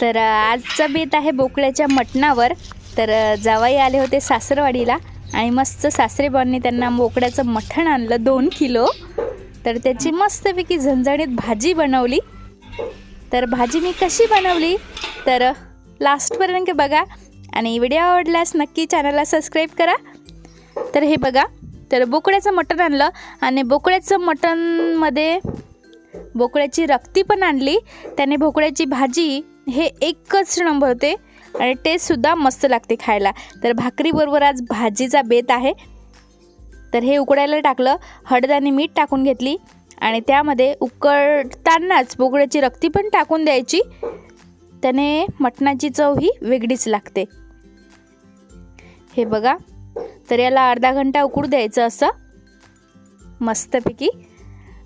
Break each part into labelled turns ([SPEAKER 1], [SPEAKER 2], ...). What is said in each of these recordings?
[SPEAKER 1] तर आजचं आजचा बेत आहे बोकड्याच्या मटणावर. तर जावाई आले होते सासरवाडीला आणि मस्त सासरेबांनी त्यांना बोकड्याचं मटण आणलं दोन किलो. तर त्याची मस्तपैकी झणझणीत भाजी बनवली. तर भाजी मी कशी बनवली? तर लास्टपर्यंत बघा. आणि व्हिडिओ आवडल्यास नक्की चॅनलला सबस्क्राईब करा. तर हे बघा. तर बोकड्याचं मटण आणलं आणि बोकड्याचं मटणमध्ये बोकड्याची रक्ती पण आणली. त्याने बोकड्याची भाजी हे एकच नंबर होते. आणि टेस्टसुद्धा मस्त लागते खायला. तर भाकरीबरोबर आज भाजीचा बेत आहे. तर हे उकडायला टाकलं. हळद आणि मीठ टाकून घेतली. आणि त्यामध्ये उकडतानाच बोगड्याची रक्ती पण टाकून द्यायची. त्याने मटणाची चव ही वेगळीच लागते. हे बघा. तर याला अर्धा घंटा उकडू द्यायचं असं. मस्तपैकी.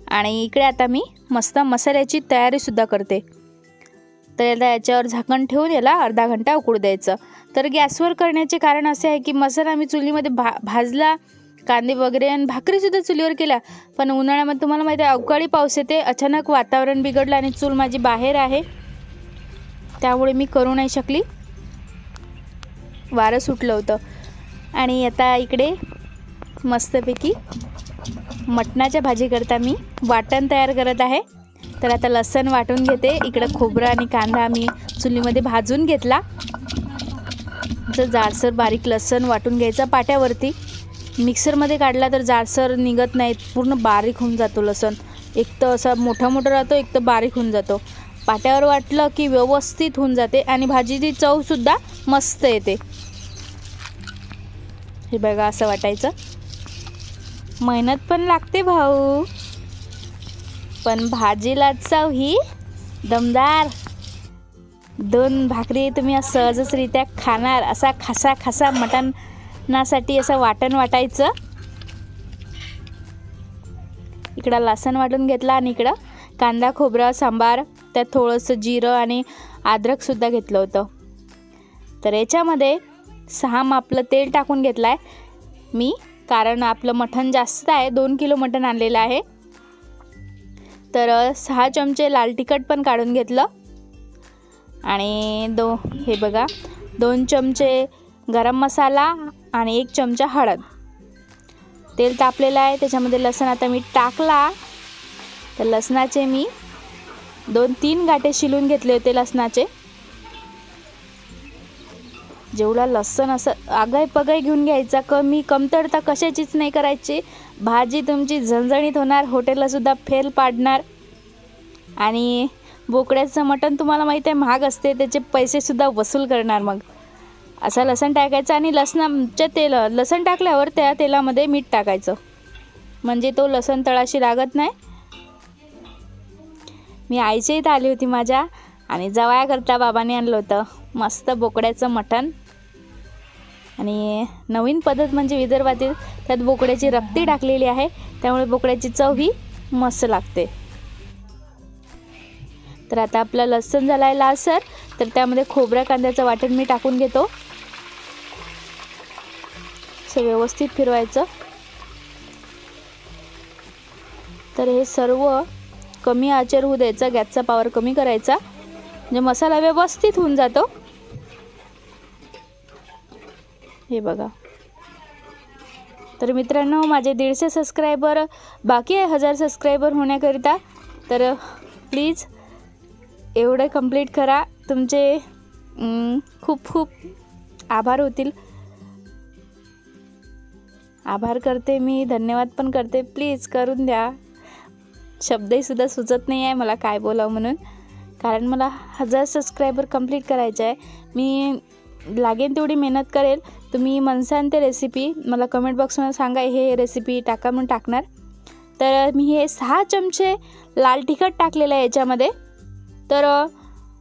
[SPEAKER 1] आणि इकडे आता मी मस्त मसाल्याची तयारीसुद्धा करते. तर याला याच्यावर झाकण ठेवून याला अर्धा घंटा उकडू द्यायचं. तर गॅसवर करण्याचे कारण असे आहे की मसाला मी चुलीमध्ये भा भाजला कांदे वगैरे आणि भाकरीसुद्धा चुलीवर केल्या. पण उन्हाळ्यामध्ये तुम्हाला माहिती आहे अवकाळी पाऊस येते अचानक वातावरण बिघडलं आणि चूल माझी बाहेर आहे. त्यामुळे मी करू नाही शकली. वारं सुटलं होतं. आणि आता इकडे मस्तपैकी मटणाच्या भाजीकरता मी वाटण तयार करत आहे. तर आता लसण वाटून घेते. इकडं खोबरं आणि कांदा मी चुलीमध्ये भाजून घेतला. तर जाडसर बारीक लसण वाटून घ्यायचा पाट्यावरती. मिक्सरमध्ये काढला तर जाडसर निघत नाहीत. पूर्ण बारीक होऊन जातो लसण. एक तर असा मोठा मोठा राहतो एक तर बारीक होऊन जातो. पाट्यावर वाटलं की व्यवस्थित होऊन जाते आणि भाजीची चवसुद्धा मस्त येते. हे बघा असं वाटायचं. मेहनत पण लागते भाऊ. पण भाजीला चव ही दमदार. दोन भाकरी तुम्ही असं सहजचरित्या खाणार असा खासा खासा मटणासाठी असं वाटण वाटायचं. इकडं लसण वाटून घेतला आणि इकडं कांदा खोबरं सांबार त्यात थोडंसं जिरं आणि अद्रकसुद्धा घेतलं होतं. तर याच्यामध्ये सहा मापलं तेल टाकून घेतलं आहे मी कारण आपलं मटण जास्त आहे दोन किलो मटण आणलेलं आहे. तर सहा चमचे लाल तिखट पण काढून घेतलं. आणि दो हे बघा दोन चमचे गरम मसाला आणि एक चमचा हळद. तेल तापलेलं आहे त्याच्यामध्ये लसण आता मी टाकला. तर लसणाचे मी दोन तीन गाठे शिलून घेतले होते लसणाचे. जेवढा लसण असं आगाय पगाय घेऊन घ्यायचा कमी कमतरता कशाचीच नाही करायची. भाजी तुमची झणझणीत होणार हॉटेललासुद्धा फेल पाडणार. आणि बोकड्याचं मटण तुम्हाला माहीत आहे महाग असते त्याचे पैसेसुद्धा वसूल करणार मग. असा लसण टाकायचं आणि लसणाच्या तेल लसण टाकल्यावर त्या तेलामध्ये मीठ टाकायचं. म्हणजे तो लसण तळाशी लागत नाही. मी आईच्या इथं आली होती माझ्या आणि जवायाकरता बाबाने आणलं होतं मस्त बोकड्याचं मटण. आणि नवीन पद्धत म्हणजे विदर्भातील त्यात बोकड्याची रक्ती टाकलेली आहे. त्यामुळे बोकड्याची चव ही मस्त लागते. तर आता आपला लसूण झाला आहे लालसर. तर त्यामध्ये खोबऱ्या कांद्याचं वाटण मी टाकून घेतो. असं व्यवस्थित फिरवायचं. तर हे सर्व कमी आचर होऊ द्यायचा. गॅसचा पावर कमी करायचा. म्हणजे मसाला व्यवस्थित होऊन जातो. हे बघा. तर मित्रांनो माझे दीडशे सबस्क्रायबर बाकी आहे हजार सबस्क्रायबर होण्याकरिता तर प्लीज एवढं कंप्लीट करा. तुमचे खूप खूप आभार होतील. आभार करते मी धन्यवाद पण करते. प्लीज करून द्या. शब्दहीसुद्धा सुचत नाही आहे मला काय बोलावं म्हणून. कारण मला हजार सबस्क्रायबर कंप्लीट करायचं आहे. मी लागेल तेवढी मेहनत करेल. तुम्ही मनसान ते रेसिपी मला कमेंट बॉक्समध्ये सांगा हे रेसिपी टाका म्हणून टाकणार. तर मी हे सहा चमचे लाल तिखट टाकलेलं आहे याच्यामध्ये. तर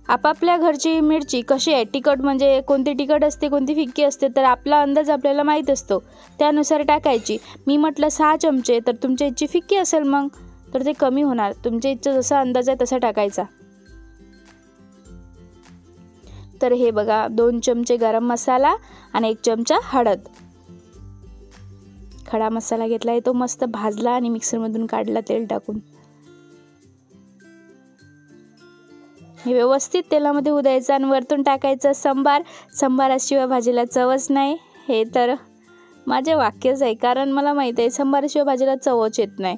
[SPEAKER 1] आपापल्या घरची मिरची कशी आहे? तिखट म्हणजे कोणती तिखट असते कोणती फिक्की असते तर आपला अंदाज आपल्याला माहीत असतो. त्यानुसार टाकायची. मी म्हटलं सहा चमचे तर तुमच्या इच्छी फिक्की असेल मग तर ते कमी होणार. तुमच्या इच्छा जसा अंदाज आहे तसा टाकायचा. तर हे बघा दोन चमचे गरम मसाला आणि एक चमचा हळद. खडा मसाला घेतला आहे तो मस्त भाजला आणि मिक्सरमधून काढला तेल टाकून. हे व्यवस्थित तेलामध्ये उदायचं आणि वरतून टाकायचं संबार. संबाराशिवाय भाजीला चवच नाही. हे तर माझे वाक्यच आहे कारण मला माहीत आहे संबाराशिवाय भाजीला चवच येत नाही.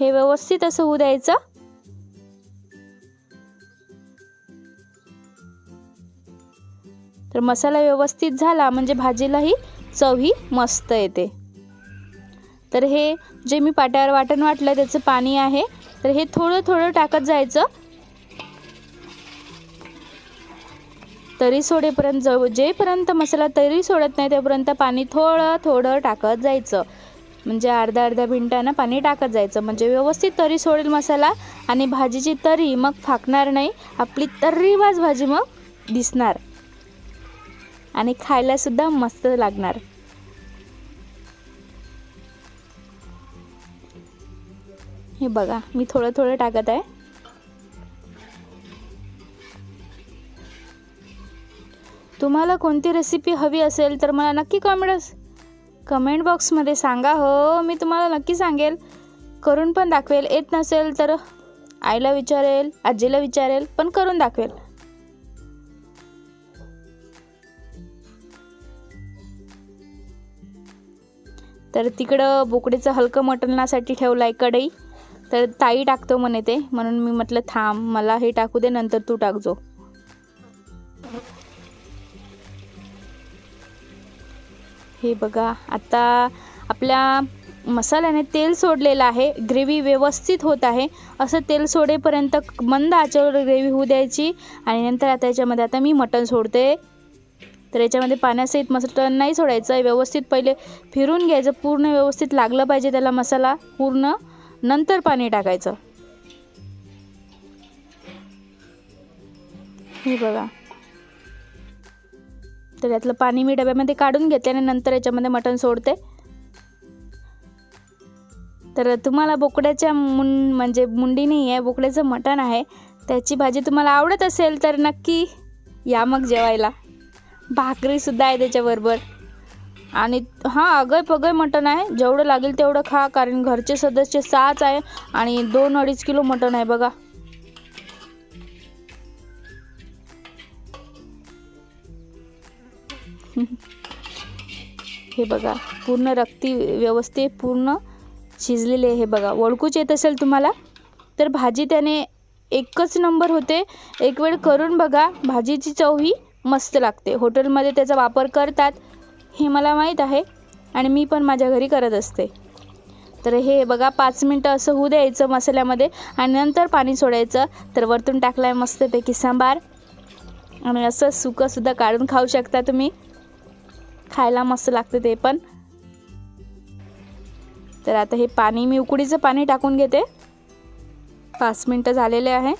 [SPEAKER 1] हे व्यवस्थित असं होऊ द्यायचं तर मसाला व्यवस्थित झाला म्हणजे भाजीलाही चवही मस्त येते. तर हे जे मी पाट्यावर वाटण वाटलं त्याचं पाणी आहे. तर हे थोडं थोडं टाकत जायचं. तरी सोडेपर्यंत जव जेपर्यंत मसाला तरी सोडत नाही तेपर्यंत पाणी थोडं थोडं टाकत जायचं. म्हणजे अर्धा अर्धा मिनटानं पाणी टाकत जायचं. म्हणजे व्यवस्थित तरी सोडेल मसाला आणि भाजीची तरी मग फाकणार नाही. आपली तर्रीवाज भाजी मग दिसणार. आणि खायलासुद्धा मस्त लागणार. हे बघा मी थोडं थोडं टाकत आहे. तुम्हाला कोणती रेसिपी हवी असेल तर मला नक्की कमेंट कमेंट बॉक्समध्ये सांगा. हो मी तुम्हाला नक्की सांगेल. करून पण दाखवेल. येत नसेल तर आईला विचारेल आजीला विचारेल पण करून दाखवेल. तर तिकडं बोकडीचं हलकं मटणासाठी ठेवलं आहे कढई. तर ताई टाकतो म्हणे ते. म्हणून मी म्हटलं थांब मला हे टाकू दे नंतर तू टाकजो हे बघा आता आपल्या मसाल्याने तेल सोडलेलं आहे. ग्रेव्ही व्यवस्थित होत आहे. असं तेल सोडेपर्यंत मंद आचेवर ग्रेव्ही होऊ द्यायची. आणि नंतर आता याच्यामध्ये आता मी मटण सोडते. तर याच्यामध्ये पाण्यासहित मसाला नाही सोडायचं व्यवस्थित पहिले फिरून घ्यायचं पूर्ण व्यवस्थित लागलं पाहिजे त्याला मसाला पूर्ण. नंतर पाणी टाकायचं. हे बघा. तर यातलं पाणी मी डब्यामध्ये काढून घेते आणि नंतर याच्यामध्ये मटण सोडते. तर तुम्हाला बोकड्याच्या मुं म्हणजे मुंडी नाही आहे बोकड्याचं मटण आहे. त्याची भाजी तुम्हाला आवडत असेल तर नक्की या मग जेवायला. भाकरीसुद्धा आहे त्याच्याबरोबर. आणि हां अगय पगय मटण आहे. जेवढं लागेल तेवढं खा कारण घरचे सदस्य सहाच आहे आणि दोन अडीच किलो मटण आहे बघा. हे बघा पूर्ण रक्ती व्यवस्थित पूर्ण शिजलेले हे बघा. ओळखूच येत असेल तुम्हाला? तर भाजी त्याने एकच नंबर होते. एक वेळ करून बघा. भाजीची चव ही मस्त लागते. हॉटेलमध्ये त्याचा वापर करतात हे मला माहीत आहे आणि मी पण माझ्या घरी करत असते. तर हे बघा पाच मिनटं असं होऊ द्यायचं मसाल्यामध्ये आणि नंतर पाणी सोडायचं. तर वरतून टाकलं आहे मस्तपैकी सांबार. आणि असं सुकंसुद्धा काढून खाऊ शकता तुम्ही. खायला मस्त लागते ते पण. तर आता हे पाणी मी उकडीचं पाणी टाकून घेते. पाच मिनटं झालेले आहे.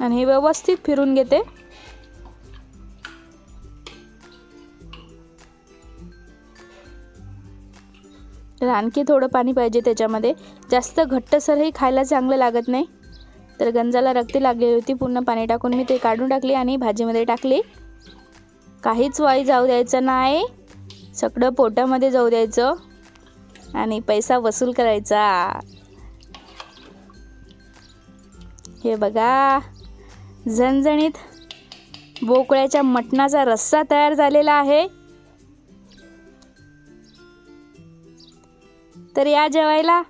[SPEAKER 1] आणि हे व्यवस्थित फिरून घेते. तर आणखी थोडं पाणी पाहिजे त्याच्यामध्ये. जास्त घट्टसरही खायला चांगलं लागत नाही. तर गंजाला रक्ती लागलेली होती पूर्ण पाणी टाकून मी ते काढून टाकली आणि भाजीमध्ये टाकली. काहीच वाई जाऊ द्यायचं नाही. सगळं पोटामध्ये जाऊ द्यायचं. आणि पैसा वसूल करायचा. हे बघा झणझणीत बोकळ्याच्या मटणाचा रस्सा तयार झालेला आहे. तर या जेवायला.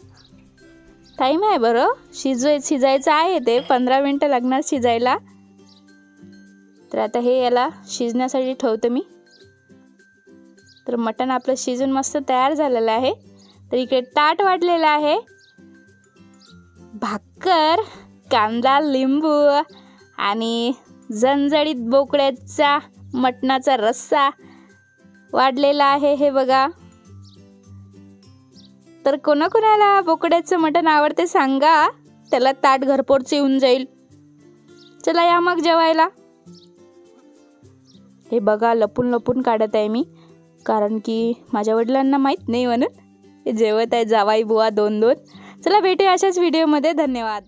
[SPEAKER 1] टाईम आहे बरं. शिजवाय शिजायचं आहे ते. पंधरा मिनटं लागणार शिजायला. तर आता हे याला शिजण्यासाठी ठेवतो मी. तर मटण आपलं शिजून मस्त तयार झालेलं आहे. तर इकडे ताट वाढलेलं आहे. भाकर कांदा लिंबू आणि झणझणीत बोकड्याचा मटणाचा रस्सा वाढलेला आहे हे बघा. तर कोणाकोणाला बोकड्याचं मटण आवडते सांगा. त्याला ताट घरपोच येऊन जाईल. चला या मग जेवायला. हे बघा लपून लपून काढत आहे मी. कारण की माझ्या वडिलांना माहीत नाही म्हणून. हे जेवत आहे जावाई बुवा दोन दोन. चला भेटूया अशाच व्हिडिओमध्ये धन्यवाद.